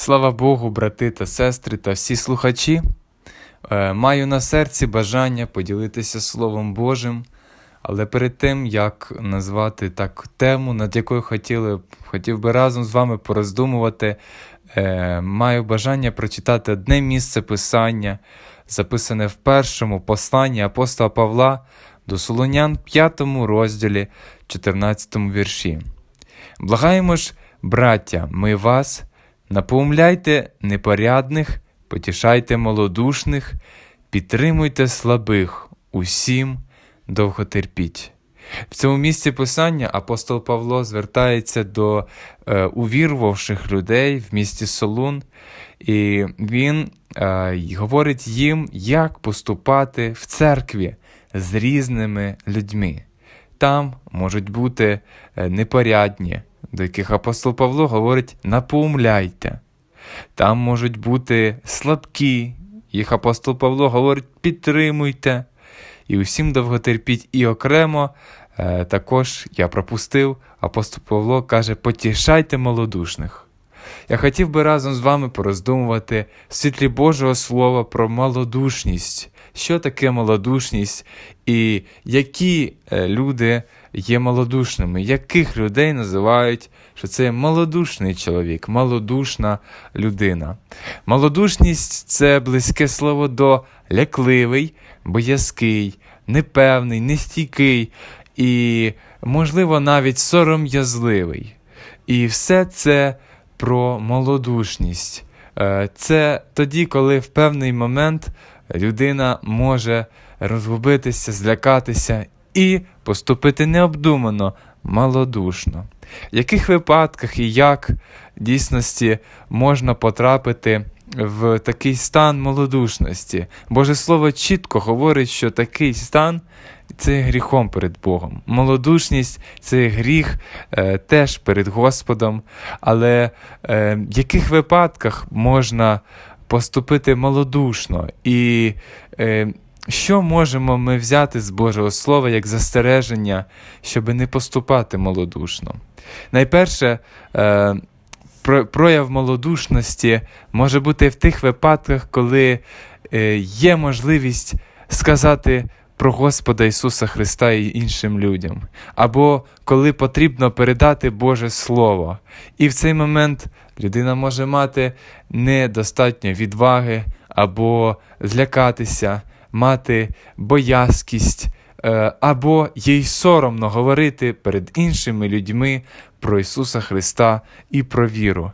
Слава Богу, брати та сестри та всі слухачі. Е, Маю на серці бажання поділитися Словом Божим, але перед тим, як назвати так тему, над якою хотіли, хотів би разом з вами пороздумувати, е, маю бажання прочитати одне місце Писання, записане в першому посланні апостола Павла до Солонян, 5 розділі, 14 вірші. Благаємо ж, браття, ми вас, напоумляйте непорядних, потішайте малодушних, підтримуйте слабих, усім довготерпіть. В цьому місці писання апостол Павло звертається до е, увірувавших людей в місті Солун, і він е, говорить їм, як поступати в церкві з різними людьми. Там можуть бути е, непорядні, до яких апостол Павло говорить напоумляйте. Там можуть бути слабкі, їх апостол Павло говорить підтримуйте. І усім довготерпіть. І окремо е, також я пропустив, апостол Павло каже: потішайте малодушних. Я хотів би разом з вами пороздумувати в світлі Божого Слова про малодушність. Що таке малодушність і які е, люди є малодушними, яких людей називають, що це малодушний чоловік, малодушна людина. Малодушність це близьке слово до лякливий, боязкий, непевний, нестійкий і, можливо, навіть сором'язливий. І все це про малодушність. Е, Це тоді, коли в певний момент людина може розгубитися, злякатися і поступити необдумано, малодушно. В яких випадках і як в дійсності можна потрапити в такий стан малодушності? Боже Слово чітко говорить, що такий стан це гріхом перед Богом. Малодушність це гріх е, теж перед Господом. Але е, в яких випадках можна поступити малодушно? І е, що можемо ми взяти з Божого Слова як застереження, щоб не поступати малодушно? Найперше, е, прояв малодушності може бути в тих випадках, коли е, є можливість сказати про Господа Ісуса Христа і іншим людям, або коли потрібно передати Боже Слово. І в цей момент людина може мати недостатньо відваги, або злякатися, мати боязкість, або їй соромно говорити перед іншими людьми про Ісуса Христа і про віру.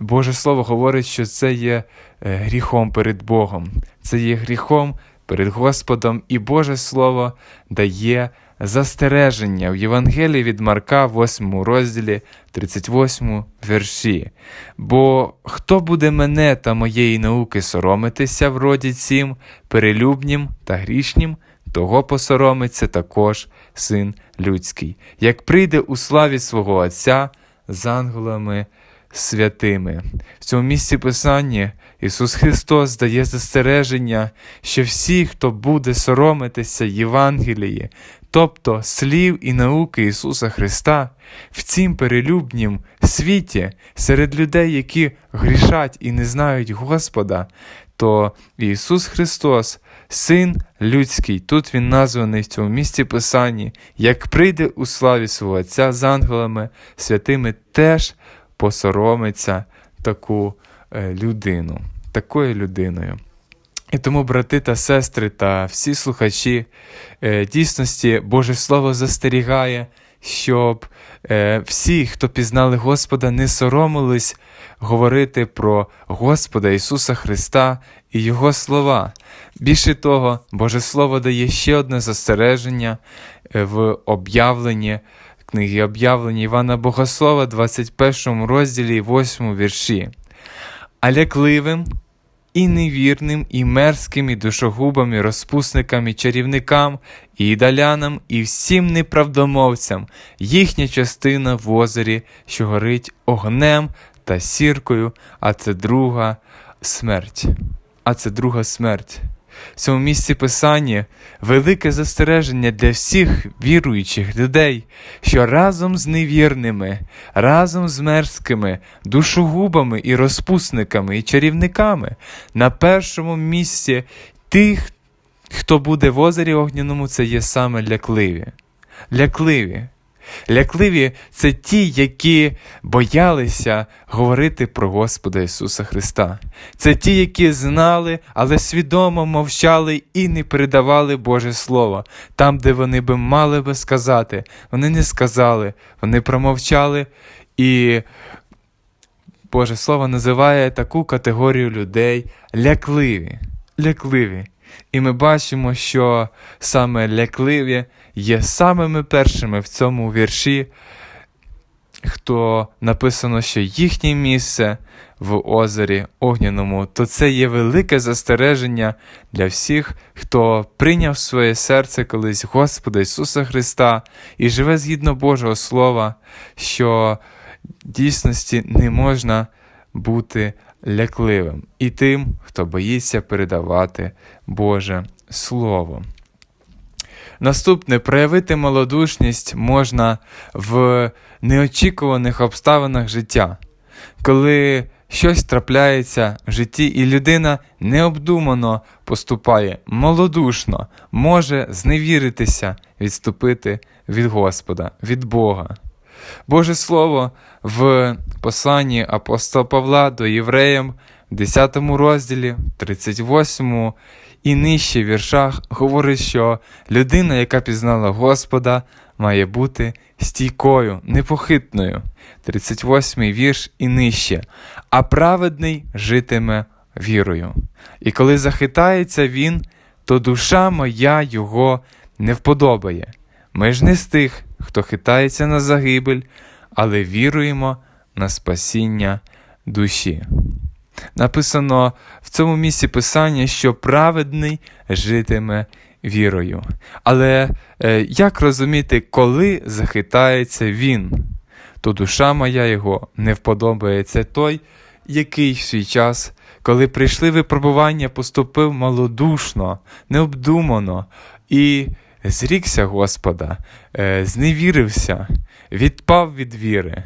Боже Слово говорить, що це є е, гріхом перед Богом, це є гріхом перед Господом, і Боже Слово дає застереження в Євангелії від Марка, 8 розділі, 38 вірші. Бо хто буде мене та моєї науки соромитися в роді цім, перелюбнім та грішнім, того посоромиться також син людський, як прийде у славі свого Отця з ангелами святими. В цьому місці Писання Ісус Христос дає застереження, що всі, хто буде соромитися Євангелії, тобто слів і науки Ісуса Христа, в цім перелюбнім світі серед людей, які грішать і не знають Господа, то Ісус Христос, Син людський, тут Він названий в цьому місці Писанні, як прийде у славі свого Отця з ангелами святими, теж посоромиться таку е, людину, такою людиною. І тому, брати та сестри та всі слухачі, е, дійсності Боже Слово застерігає, щоб е, всі, хто пізнали Господа, не соромились говорити про Господа Ісуса Христа і Його слова. Більше того, Боже Слово дає ще одне застереження е, в об'явленні книги об'явлення Івана Богослова, 21 розділі 8 вірші. А лякливим і невірним, і мерзким, і душогубам, і розпусникам, і чарівникам, і ідалянам, і всім неправдомовцям, їхня частина в озері, що горить огнем та сіркою, а це друга смерть. А це друга смерть. В цьому місці Писання велике застереження для всіх віруючих людей, що разом з невірними, разом з мерзкими, душогубами і розпусниками і чарівниками на першому місці тих, хто буде в озері огняному, це є саме лякливі. Лякливі. Лякливі це ті, які боялися говорити про Господа Ісуса Христа. Це ті, які знали, але свідомо мовчали і не передавали Боже Слово. Там, де вони би мали би сказати, вони не сказали, вони промовчали. І Боже Слово називає таку категорію людей лякливі. Лякливі. І ми бачимо, що саме лякливі є самими першими в цьому вірші, хто написано, що їхнє місце в озері Огняному, то це є велике застереження для всіх, хто прийняв своє серце колись Господа Ісуса Христа і живе згідно Божого Слова, що дійсності не можна бути лякливим і тим, хто боїться передавати Боже Слово. Наступне проявити малодушність можна в неочікуваних обставинах життя, коли щось трапляється в житті, і людина необдумано поступає малодушно, може зневіритися, відступити від Господа, від Бога. Боже Слово в посланні апостола Павла до євреям в 10 розділі, 38 і нижче віршах говорить, що людина, яка пізнала Господа, має бути стійкою, непохитною. 38 вірш і нижче. А праведний житиме вірою. І коли захитається він, то душа моя його не вподобає. Ми ж не з тих, хто хитається на загибель, але віруємо на спасіння душі. Написано в цьому місці писання, що праведний житиме вірою. Але е, як розуміти, коли захитається він, то душа моя його не вподобається той, який в свій час, коли прийшли випробування, поступив малодушно, необдумано і зрікся Господа, е, зневірився, відпав від віри,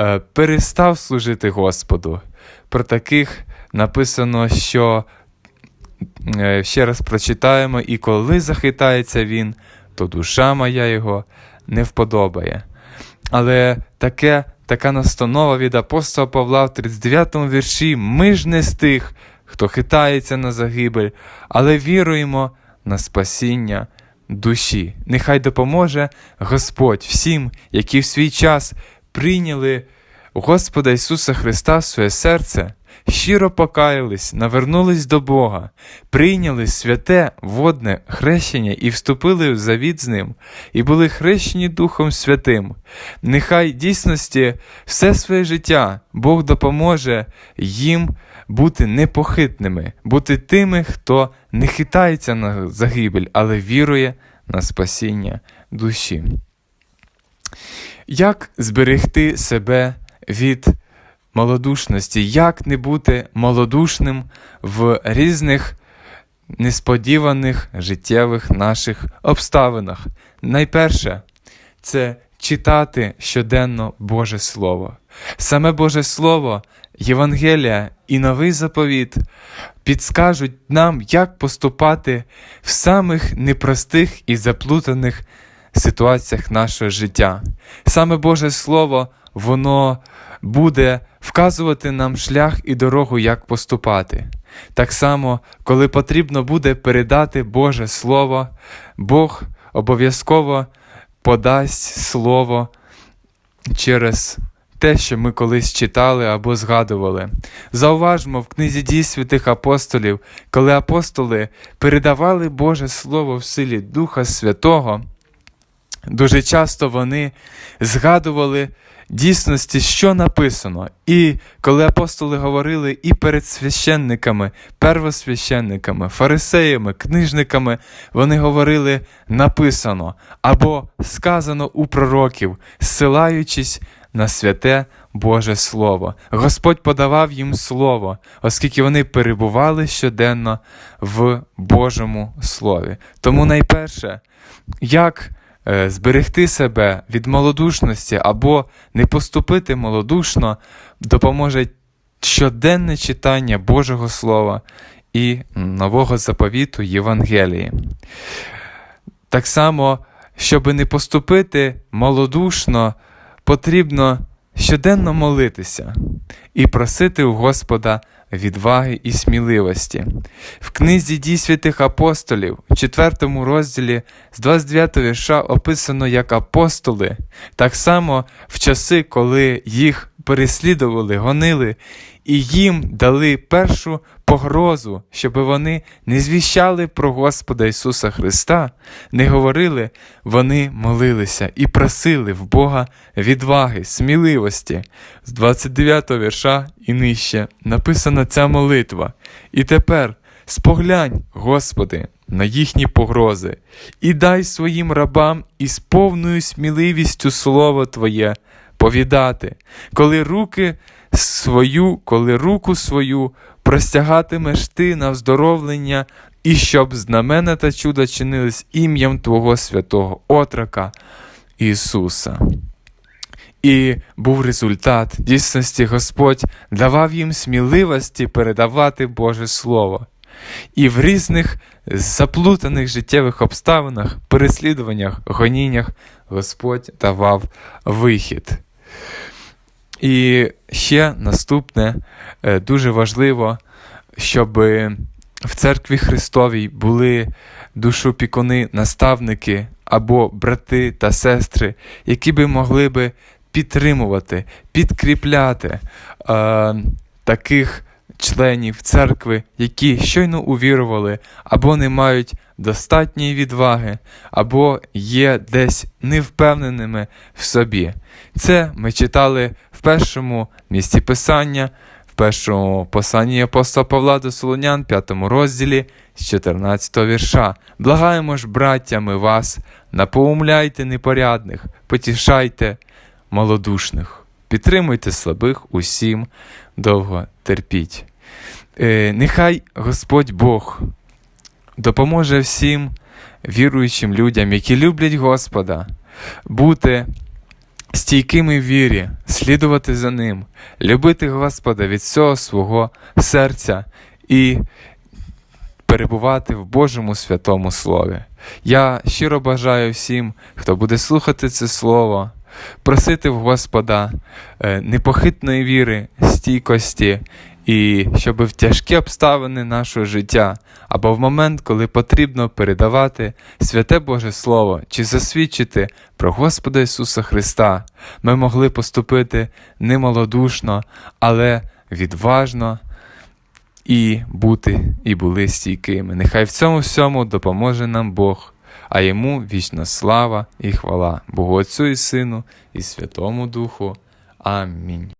е, перестав служити Господу. Про таких написано, що е, ще раз прочитаємо, і коли захитається він, то душа моя його не вподобає. Але таке, така настанова від апостола Павла в 39 му вірші: ми ж не з тих, хто хитається на загибель, але віруємо на спасіння душі. Нехай допоможе Господь всім, які в свій час прийняли Господа Ісуса Христа в своє серце, щиро покаялись, навернулись до Бога, прийняли святе водне хрещення і вступили в завіт з Ним, і були хрещені Духом Святим. Нехай дійсності все своє життя Бог допоможе їм бути непохитними, бути тими, хто не хитається на загибель, але вірує на спасіння душі. Як зберегти себе від малодушності, як не бути малодушним в різних несподіваних життєвих наших обставинах? Найперше, це читати щоденно Боже Слово. Саме Боже Слово, Євангелія і новий заповіт підскажуть нам, як поступати в самих непростих і заплутаних ситуаціях нашого життя. Саме Боже Слово, воно буде вказувати нам шлях і дорогу, як поступати. Так само, коли потрібно буде передати Боже Слово, Бог обов'язково подасть Слово через те, що ми колись читали або згадували. Зауважмо в книзі дій святих апостолів, коли апостоли передавали Боже Слово в силі Духа Святого, дуже часто вони згадували дійсності, що написано. І коли апостоли говорили і перед священниками, первосвященниками, фарисеями, книжниками, вони говорили написано або сказано у пророків, зсилаючись на святе Боже Слово. Господь подавав їм Слово, оскільки вони перебували щоденно в Божому Слові. Тому найперше, як е, зберегти себе від малодушності або не поступити малодушно, допоможе щоденне читання Божого Слова і нового заповіту Євангелії. Так само, щоб не поступити малодушно, потрібно щоденно молитися і просити у Господа відваги і сміливості. В книзі дій святих апостолів, в 4 розділі з 29 вірша описано як апостоли, так само в часи, коли їх переслідували, гонили, і їм дали першу погрозу, щоб вони не звіщали про Господа Ісуса Христа, не говорили, вони молилися і просили в Бога відваги, сміливості. З 29 вірша і нижче написана ця молитва. І тепер споглянь, Господи, на їхні погрози, і дай своїм рабам із повною сміливістю Слово Твоє повідати, коли руки свою, коли руку свою простягатимеш ти на вздоровлення, і щоб знамена та чуда чинились ім'ям Твого святого отрока Ісуса. І був результат дійсності Господь давав їм сміливості передавати Боже Слово. І в різних заплутаних життєвих обставинах, переслідуваннях, гоніннях Господь давав вихід. І ще наступне е, дуже важливо, щоб в церкві Христовій були душопікуни, наставники або брати та сестри, які би могли би підтримувати, підкріпляти е, таких членів церкви, які щойно увірували, або не мають достатньої відваги, або є десь невпевненими в собі. Це ми читали в першому місці Писання, в першому посланні апостола Павла до Солонян, 5 розділі з 14 вірша. Благаємо ж, браттями вас, напоумляйте непорядних, потішайте малодушних, підтримуйте слабих усім, довго терпіть. Е, нехай Господь Бог допоможе всім віруючим людям, які люблять Господа, бути стійкими в вірі, слідувати за Ним, любити Господа від всього свого серця і перебувати в Божому святому Слові. Я щиро бажаю всім, хто буде слухати це Слово, просити в Господа е, непохитної віри, стійкості. І щоб в тяжкі обставини нашого життя або в момент, коли потрібно передавати святе Боже Слово чи засвідчити про Господа Ісуса Христа, ми могли поступити не малодушно, але відважно і бути і були стійкими. Нехай в цьому всьому допоможе нам Бог, а йому вічна слава і хвала Богу Отцю і Сину, і Святому Духу. Амінь.